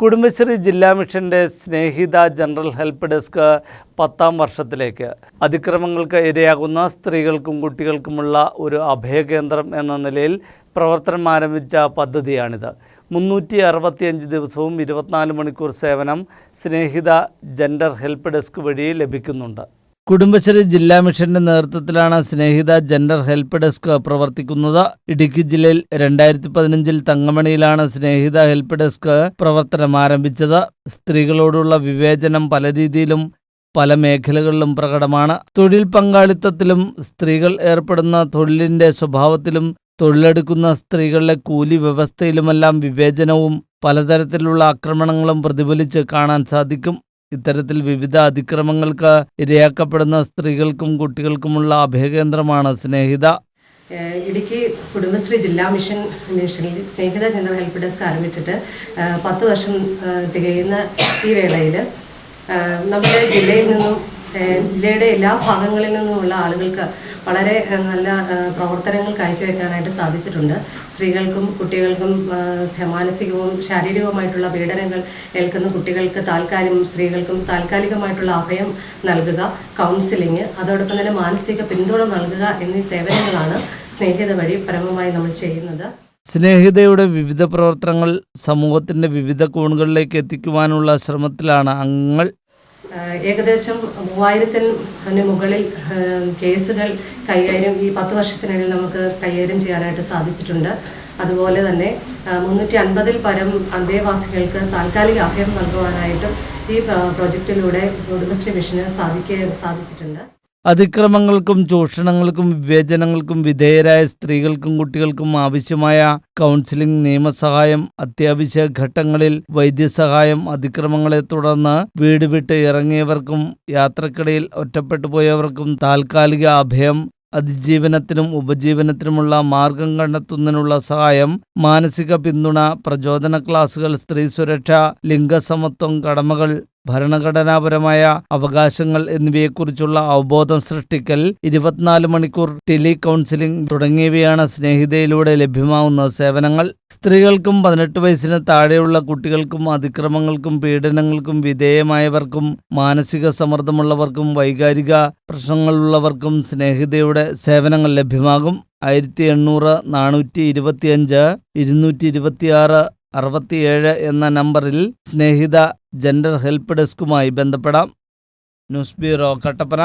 കുടുംബശ്രീ ജില്ലാ മിഷന്റെ സ്നേഹിത general help desk പത്താം വർഷത്തിലേക്ക്. അതിക്രമങ്ങൾക്ക് ഇരയാകുന്ന സ്ത്രീകൾക്കും കുട്ടികൾക്കുമുള്ള ഒരു അഭയകേന്ദ്രം എന്ന നിലയിൽ പ്രവർത്തനം ആരംഭിച്ച പദ്ധതിയാണിത്. മുന്നൂറ്റി അറുപത്തിയഞ്ച് ദിവസവും ഇരുപത്തിനാല് മണിക്കൂർ സേവനം സ്നേഹിത ജെൻഡർ ഹെൽപ്പ് ഡെസ്ക് വഴി ലഭിക്കുന്നുണ്ട്. കുടുംബശ്രീ ജില്ലാ മിഷന്റെ നേതൃത്വത്തിലാണ് സ്നേഹിത ജെൻഡർ ഹെൽപ്പ് ഡെസ്ക് പ്രവർത്തിക്കുന്നത്. ഇടുക്കി ജില്ലയിൽ രണ്ടായിരത്തി പതിനഞ്ചിൽ തങ്കമണിയിലാണ് സ്നേഹിത ഹെൽപ്പ് ഡെസ്ക് പ്രവർത്തനം ആരംഭിച്ചത്. സ്ത്രീകളോടുള്ള വിവേചനം പല രീതിയിലും പല മേഖലകളിലും പ്രകടമാണ്. തൊഴിൽ പങ്കാളിത്തത്തിലും സ്ത്രീകൾ ഏർപ്പെടുന്ന തൊഴിലിന്റെ സ്വഭാവത്തിലും തൊഴിലെടുക്കുന്ന സ്ത്രീകളുടെ കൂലി വ്യവസ്ഥയിലുമെല്ലാം വിവേചനവും പലതരത്തിലുള്ള ആക്രമണങ്ങളും പ്രതിഫലിച്ച് കാണാൻ സാധിക്കും. ഇത്തരത്തിൽ വിവിധ അതിക്രമങ്ങൾക്ക് ഇരയാക്കപ്പെടുന്ന സ്ത്രീകൾക്കും കുട്ടികൾക്കുമുള്ള അഭയകേന്ദ്രമാണ് സ്നേഹിത. ഇടുക്കി കുടുംബശ്രീ ജില്ലാ മിഷൻ മിഷനിൽ സ്നേഹിത ജനറൽ ഹെൽപ്പ് ഡെസ്ക് ആരംഭിച്ചിട്ട് പത്ത് വർഷം തികയുന്ന ഈ വേളയിൽ നമ്മുടെ ജില്ലയിൽ നിന്നും ജില്ലയുടെ എല്ലാ ഭാഗങ്ങളിൽ നിന്നുമുള്ള ആളുകൾക്ക് വളരെ നല്ല പ്രവർത്തനങ്ങൾ കാഴ്ചവെക്കാനായിട്ട് സാധിച്ചിട്ടുണ്ട്. സ്ത്രീകൾക്കും കുട്ടികൾക്കും മാനസികവും ശാരീരികവുമായിട്ടുള്ള പീഡനങ്ങൾ ഏൽക്കുന്ന കുട്ടികൾക്ക് താൽക്കാലികം സ്ത്രീകൾക്കും താൽക്കാലികമായിട്ടുള്ള അഭയം നൽകുക കൗൺസിലിംഗ് അതോടൊപ്പം തന്നെ മാനസിക പിന്തുണ നൽകുക എന്നീ സേവനങ്ങളാണ് സ്നേഹിത വഴി പരമമായി നമ്മൾ ചെയ്യുന്നത്. സ്നേഹിതയുടെ വിവിധ പ്രവർത്തനങ്ങൾ സമൂഹത്തിന്റെ വിവിധ കോണുകളിലേക്ക് എത്തിക്കുവാനുള്ള ശ്രമത്തിലാണ് അംഗങ്ങൾ ഏകദേശം മൂവായിരത്തിന് മുകളിൽ കേസുകൾ കൈകാര്യം ഈ പത്ത് വർഷത്തിനിടയിൽ നമുക്ക് കൈകാര്യം ചെയ്യാനായിട്ട് സാധിച്ചിട്ടുണ്ട്. അതുപോലെ തന്നെ മുന്നൂറ്റി അൻപതിൽ പരം അന്തേവാസികൾക്ക് താൽക്കാലിക അഭയം നൽകുവാനായിട്ടും ഈ പ്രോജക്റ്റിലൂടെ കുടുംബശ്രീ മിഷന് സാധിക്കുക സാധിച്ചിട്ടുണ്ട്. അതിക്രമങ്ങൾക്കും ചൂഷണങ്ങൾക്കും വിവേചനങ്ങൾക്കും വിധേയരായ സ്ത്രീകൾക്കും കുട്ടികൾക്കും ആവശ്യമായ കൗൺസിലിംഗ് നിയമസഹായം അത്യാവശ്യ ഘട്ടങ്ങളിൽ വൈദ്യസഹായം അതിക്രമങ്ങളെ തുടർന്ന് വീട് വിട്ട് ഇറങ്ങിയവർക്കും യാത്രക്കിടയിൽ ഒറ്റപ്പെട്ടു പോയവർക്കും താൽക്കാലിക അഭയം അതിജീവനത്തിനും ഉപജീവനത്തിനുമുള്ള മാർഗം കണ്ടെത്തുന്നതിനുള്ള സഹായം മാനസിക പിന്തുണ പ്രചോദന ക്ലാസുകൾ സ്ത്രീ സുരക്ഷ ലിംഗസമത്വം കടമകൾ ഭരണഘടനാപരമായ അവകാശങ്ങൾ എന്നിവയെക്കുറിച്ചുള്ള അവബോധം സൃഷ്ടിക്കൽ ഇരുപത്തിനാല് മണിക്കൂർ ടെലി കൗൺസിലിംഗ് തുടങ്ങിയവയാണ് സ്നേഹിതയിലൂടെ ലഭ്യമാവുന്ന സേവനങ്ങൾ. സ്ത്രീകൾക്കും പതിനെട്ട് വയസ്സിന് താഴെയുള്ള കുട്ടികൾക്കും അതിക്രമങ്ങൾക്കും പീഡനങ്ങൾക്കും വിധേയമായവർക്കും മാനസിക സമ്മർദ്ദമുള്ളവർക്കും വൈകാരിക പ്രശ്നങ്ങളുള്ളവർക്കും സ്നേഹിതയുടെ സേവനങ്ങൾ ലഭ്യമാകും. ആയിരത്തി എണ്ണൂറ് നാനൂറ്റി ഇരുപത്തിയഞ്ച് ഇരുന്നൂറ്റി ഇരുപത്തിയാറ് അറുപത്തിയേഴ് എന്ന നമ്പറിൽ സ്നേഹിത ജെൻഡർ ഹെൽപ്പ് ഡെസ്കുമായി ബന്ധപ്പെടാം. News bureau Kattappana.